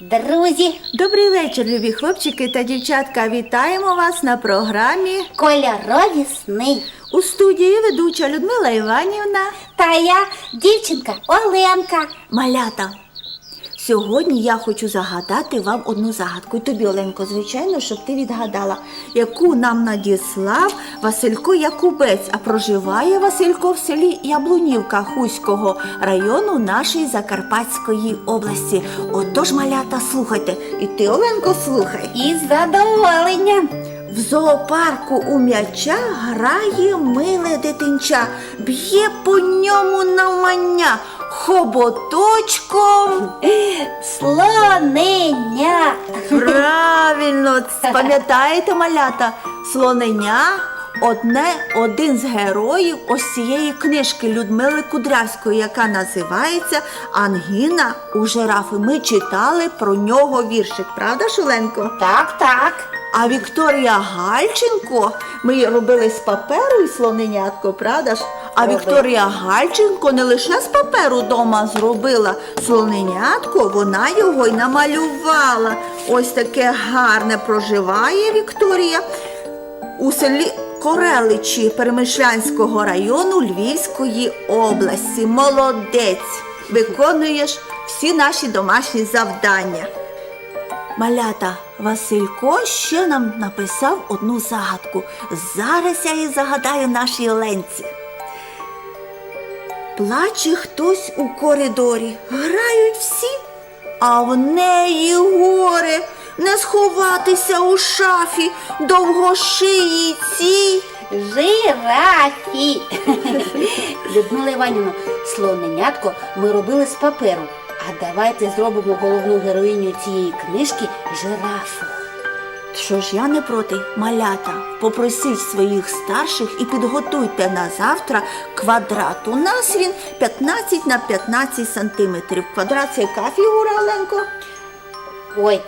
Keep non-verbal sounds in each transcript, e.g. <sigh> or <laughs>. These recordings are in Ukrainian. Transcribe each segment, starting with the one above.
друзі! Добрий вечір, любі хлопчики та дівчатка. Вітаємо вас на програмі Кольорові сни. у студії ведуча Людмила Іванівна. Та я дівчинка Оленка. Малята. Сьогодні я хочу загадати вам одну загадку. І тобі, Оленко, звичайно, щоб ти відгадала, яку нам надіслав Василько Якубець, а проживає Василько в селі Яблунівка Хуського району нашої Закарпатської області. Отож, малята, слухайте. І ти, Оленко, слухай. Із задоволенням. В зоопарку у м'яча грає миле дитинча, б'є по ньому навмання хоботочком. Слоненя. Правильно, пам'ятаєте, малята, слоненя одне, один з героїв ось цієї книжки Людмили Кудрявської, яка називається Ангіна у жирафи. Ми читали про нього віршик, правда, Шуленко? Так, так. А Вікторія Гальченко, ми робили з паперу і слоненятко, правда ж? А Вікторія Гальченко не лише з паперу дома зробила слоненятко, вона його й намалювала. Ось таке гарне проживає Вікторія у селі Кореличі Перемишлянського району Львівської області. Молодець! Виконуєш всі наші домашні завдання. Малята, Василько ще нам написав одну загадку. Зараз я її загадаю нашій Оленці. Плаче хтось у коридорі, грають всі, а в неї горе не сховатися у шафі довгошиї цій. Жирафі. <laughs> Людмила Іванівна, слоненятко ми робили з паперу. А давайте зробимо головну героїню цієї книжки жирафу. Що ж я не проти, малята, попросіть своїх старших і підготуйте на завтра квадрат. У нас він 15 на 15 сантиметрів. Квадрат це яка фігура, Оленко? Ой,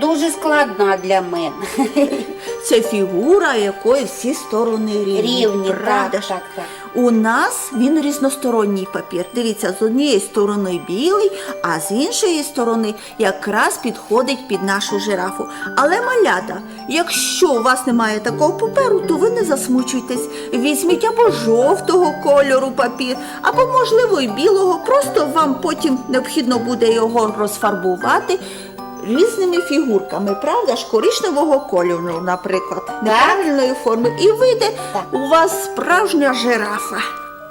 дуже складна для мене. <laughs> Це фігура, якої всі сторони рівні. Рівні, Правда так, ж? так, так. У нас він різносторонній папір. Дивіться, з однієї сторони білий, а з іншої сторони якраз підходить під нашу жирафу. Але малята, якщо у вас немає такого паперу, то ви не засмучуйтесь. Візьміть або жовтого кольору папір, або, можливо, і білого. Просто вам потім необхідно буде його розфарбувати. Різними фігурками, правда ж, коричневого кольору, наприклад, неправильної форми, і вийде Так. у вас справжня жирафа.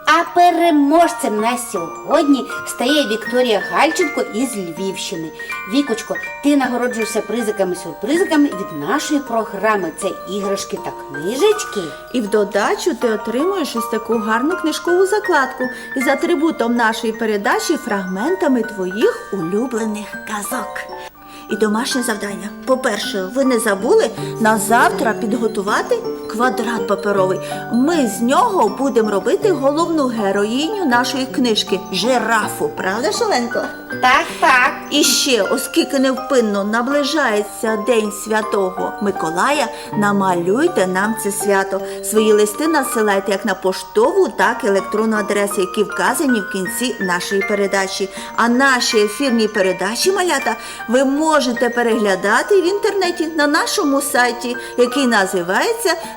А переможцем на сьогодні стає Вікторія Гальченко із Львівщини. Вікочко, ти нагороджуєшся призиками-сюрпризиками від нашої програми. Це іграшки та книжечки. І в додачу ти отримуєш ось таку гарну книжкову закладку із атрибутом нашої передачі фрагментами твоїх улюблених казок. І домашнє завдання. По-перше, ви не забули на завтра підготувати квадрат паперовий. Ми з нього будемо робити головну героїню нашої книжки жирафу. Правда, Шаленко? Так, так. І ще, оскільки невпинно наближається День Святого Миколая, намалюйте нам це свято. Свої листи насилайте як на поштову, так і електронну адресу, які вказані в кінці нашої передачі. А наші ефірні передачі, малята, ви можете переглядати в інтернеті на нашому сайті, який називається